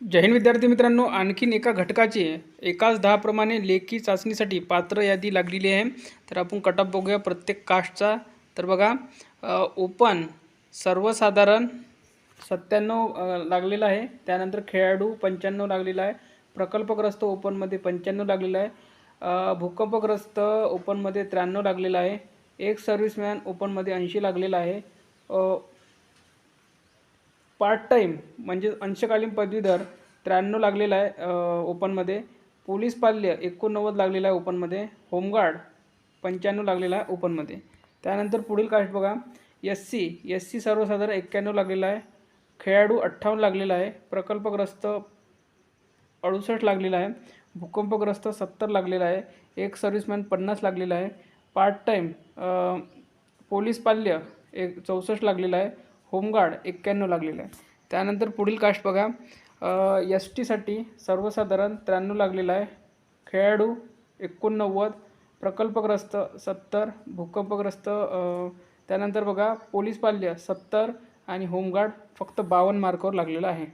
जय हिंद विद्यार्थी मित्रांनो आणखीन एका घटकाची एकाच दहाप्रमाणे लेखी चाचणीसाठी पात्र यादी लागलेली आहे. तर आपण कटअप बघूया प्रत्येक कास्टचा तर बघा ओपन सर्वसाधारण सत्त्याण्णव लागलेला आहे. त्यानंतर खेळाडू पंच्याण्णव लागलेला आहे. प्रकल्पग्रस्त ओपनमध्ये पंच्याण्णव लागलेला आहे. भूकंपग्रस्त ओपनमध्ये त्र्याण्णव लागलेला आहे. एक सर्व्हिसमॅन ओपनमध्ये ऐंशी लागलेला आहे. पार्ट टाईम म्हणजे अंशकालीन पदवीधर त्र्याण्णव लागलेला आहे ओपनमध्ये पोलीस पाल्य एकोणनव्वद लागलेला आहे ओपनमध्ये होमगार्ड पंच्याण्णव लागलेला आहे ओपनमध्ये त्यानंतर पुढील कास्ट बघा. एस सी एस सी सर्वसाधारण एक्क्याण्णव लागलेला आहे. खेळाडू अठ्ठावन्न लागलेला आहे. प्रकल्पग्रस्त अडुसष्ट लागलेला आहे. भूकंपग्रस्त सत्तर लागलेला आहे. एक सर्व्हिसमॅन पन्नास लागलेला आहे. पार्ट टाईम पोलीस पाल्य एक चौसष्ट लागलेला आहे. होमगार्ड एक्क्याण्णव लागलेला आहे. त्यानंतर पुढील कास्ट बघा. एस टीसाठी सर्वसाधारण त्र्याण्णव लागलेला आहे. खेळाडू एकोणनव्वद प्रकल्पग्रस्त सत्तर भूकंपग्रस्त त्यानंतर बघा पोलीस पाल्य सत्तर आणि होमगार्ड फक्त बावन्न मार्कावर लागलेला आहे.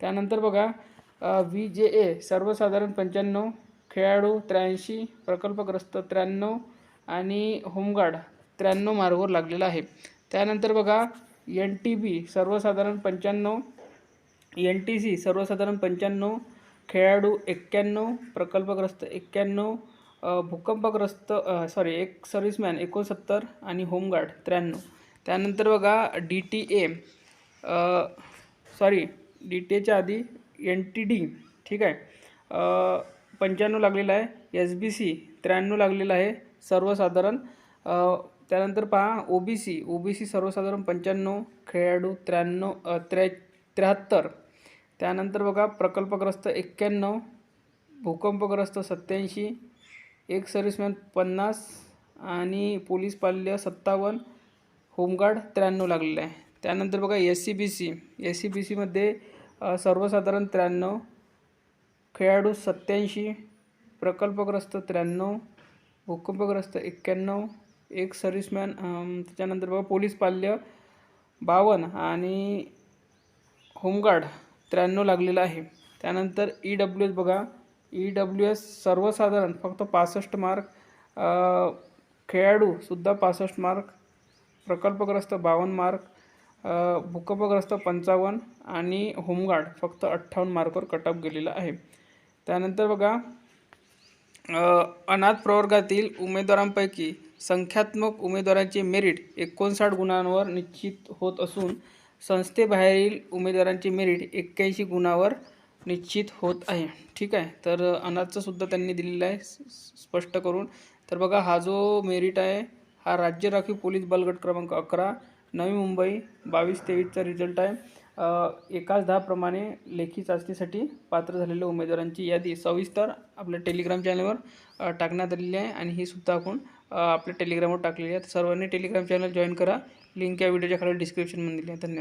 त्यानंतर बघा व्ही जे ए सर्वसाधारण पंच्याण्णव खेळाडू त्र्याऐंशी प्रकल्पग्रस्त त्र्याण्णव आणि होमगार्ड त्र्याण्णव मार्कवर लागलेला आहे. त्यानंतर बघा एन टी बी सर्वसाधारण पंच्याण्णव एन टी सी सर्वसाधारण पंच्याण्णव खेळाडू एक्क्याण्णव प्रकल्पग्रस्त एक्क्याण्णव भूकंपग्रस्त सॉरी एक सर्व्हिसमॅन एकोणसत्तर आणि होमगार्ड त्र्याण्णव. त्यानंतर बघा D T A sorry D T एच्या आधी एन टी डी ठीक आहे. पंच्याण्णव लागलेला आहे एस बी सी त्र्याण्णव लागलेला आहे सर्वसाधारण त्यानंतर पहा O B C O B C सर्वसाधारण पंच्याण्णव खेळाडू त्र्याण्णव त्र्या त्र्याहत्तर. त्यानंतर बघा प्रकल्पग्रस्त एक्क्याण्णव भूकंपग्रस्त सत्याऐंशी एक सर्व्हिसमॅन पन्नास आणि पोलीस पाल्य सत्तावन्न होमगार्ड त्र्याण्णव लागलेलं आहे. त्यानंतर बघा S C B C S C B सीमध्ये सर्वसाधारण त्र्याण्णव खेळाडू सत्याऐंशी प्रकल्पग्रस्त त्र्याण्णव भूकंपग्रस्त एक्क्याण्णव एक सर्व्हिसमॅन त्याच्यानंतर बघा पोलीस पाल्य बावन्न आणि होमगार्ड त्र्याण्णव लागलेलं आहे. त्यानंतर ई डब्ल्यू एस बघा ई डब्ल्यू एस सर्वसाधारण फक्त पासष्ट मार्क खेळाडूसुद्धा पासष्ट मार्क प्रकल्पग्रस्त बावन्न मार्क भूकंपग्रस्त पंचावन्न आणि होमगार्ड फक्त अठ्ठावन्न मार्कवर कटअप गेलेला आहे. त्यानंतर बघा अनाथ प्रवर्गातील उमेदवारांपैकी संख्यात्मक उमेदवारांचे मेरिट एकोणसाठ गुणांवर निश्चित होत असून संस्थेबाहेरील उमेदवारांचे मेरिट एक्क्याऐंशी गुणावर निश्चित होत आहे. ठीक आहे? तर अनाथचंसुद्धा त्यांनी दिलेलं आहे स्पष्ट करून. तर बघा हा जो मेरिट आहे हा राज्य राखीव पोलीस बलगट क्रमांक अकरा नवी मुंबई बावीस तेवीसचा रिझल्ट आहे. एकाच दहाप्रमाणे लेखी चाचणीसाठी पात्र झालेल्या उमेदवारांची यादी सविस्तर आपल्या टेलिग्राम चॅनलवर टाकण्यात आलेली आहे आणि ही सुद्धा आपण आपल्या टेलिग्रामवर टाकलेली आहे. सर्वांनी टेलिग्राम चॅनल जॉईन करा. लिंक या व्हिडिओच्या खाली डिस्क्रिप्शनमध्ये दिली आहे. धन्यवाद.